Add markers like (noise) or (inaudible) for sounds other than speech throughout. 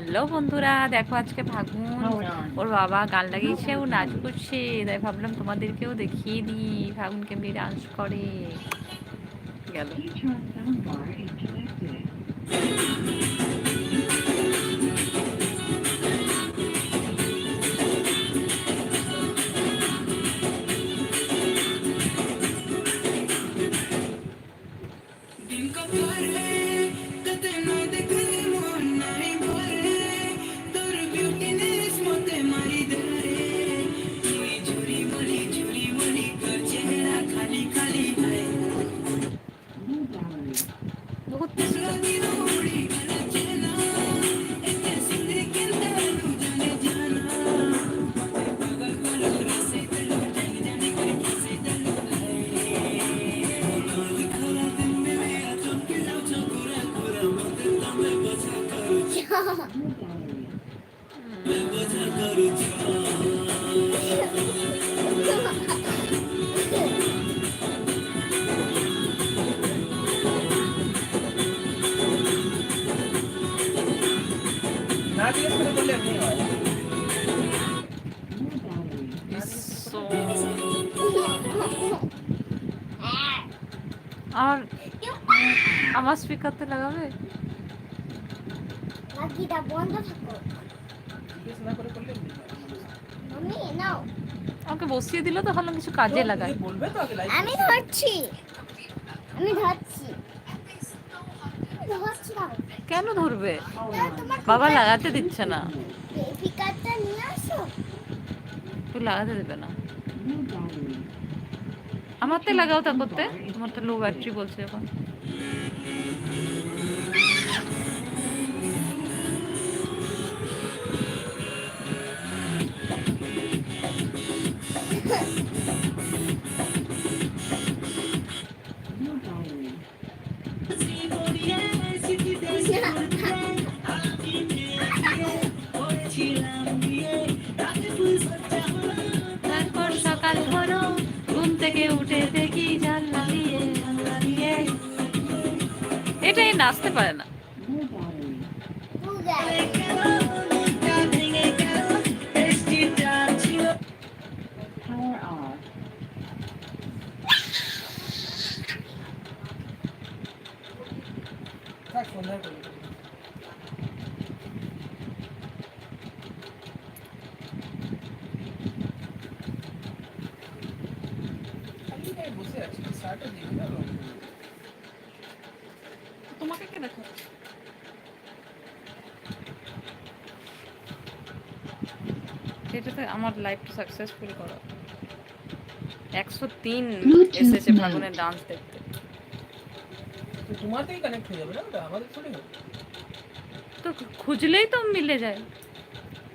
Hello বন্ধুরা, দেখো আজকে ভাগুন ওর বাবা গান লাগিয়েছে, ও নাচ করছে। তাই ভাবলাম তোমাদেরকেও দেখিয়ে দিই ভাগুন কেমনি ডান্স করে। গেল? আর আমার স্পিকারতে লাগাবে? বাকিটা বন্ধ থাকো। নাও। আমাকে বসিয়ে দিল তো ভাবলাম কিছু কাজে লাগাই। বলবে তো আমি ধরছি। আমি ধরছি। কেন ধরবে? বাবা লাগাতে দিচ্ছে না। তুই লাগাতে দেবে না। New আমার তো লাগাও তা করতে। আমার তো লো ব্যাটারি বলছে এখন। এটাই নাচতে পারে না New gallery. তোমাকে কে দেখো? এটাতে আমার লাইফটা সাকসেসফুল করো। একশো তিন এসেছে. ফাগুনের ডান্স দেখতে। কানেক্ট হয়ে যাবে না ওটা আমাদের থোড়ি হবে। তো খুঁজলেই তো মিলে যায়।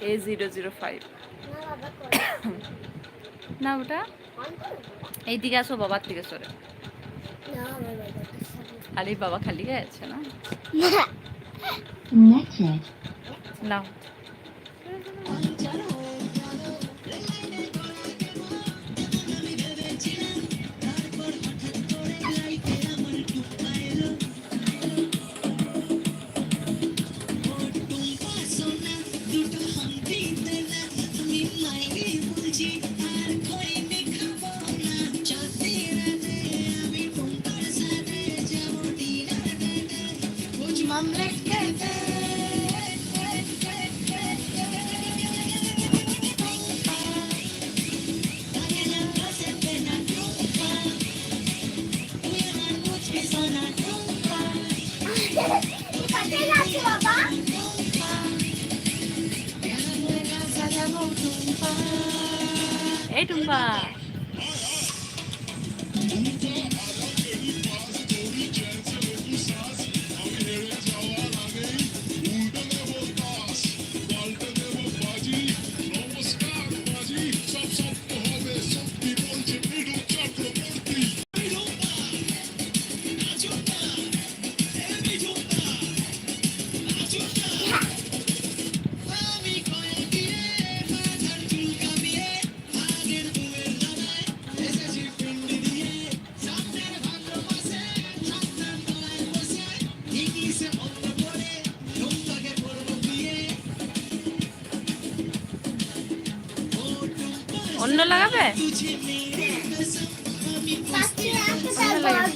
এ জিরো জিরো ফাইভ না ওটা? এইদিকে আসো বাবার থেকে সরে। না আমার বাবা আর এই বাবা খালি গায়ে আছে না? না। নাও। টুম্পা অন্য লাগাবে?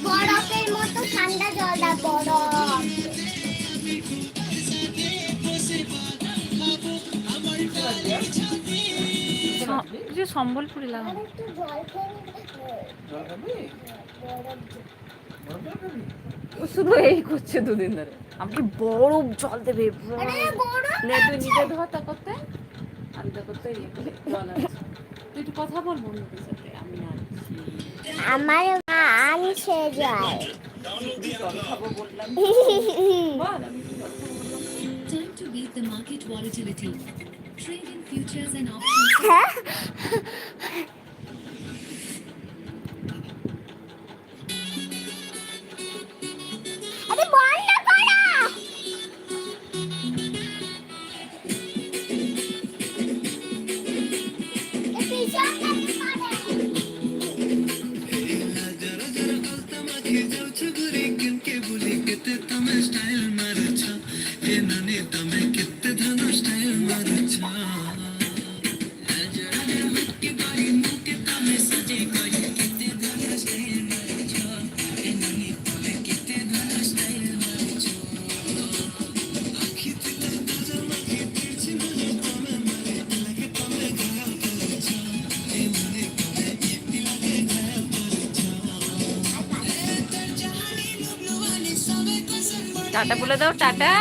বরফের মতো ঠান্ডা জলটা বরফ যে সম্বলপুরি লাগাবে। শুধু এই করছে দুদিন ধরে। আমাকে বরফ জল দেবে তুই নিজে ধোয়াটা করতে। তো করতে ইয়ে করে জল আনছি। তুই একটু কথা বল বন্ধুদের সাথে আমি আনছি আমার মা আনছে জল জল খাবো বললাম বল আমি কি জল খাবো বললাম? Time to beat the market volatility. Trade in futures and options. (laughs) Toma style tata বলে দাও টাটা।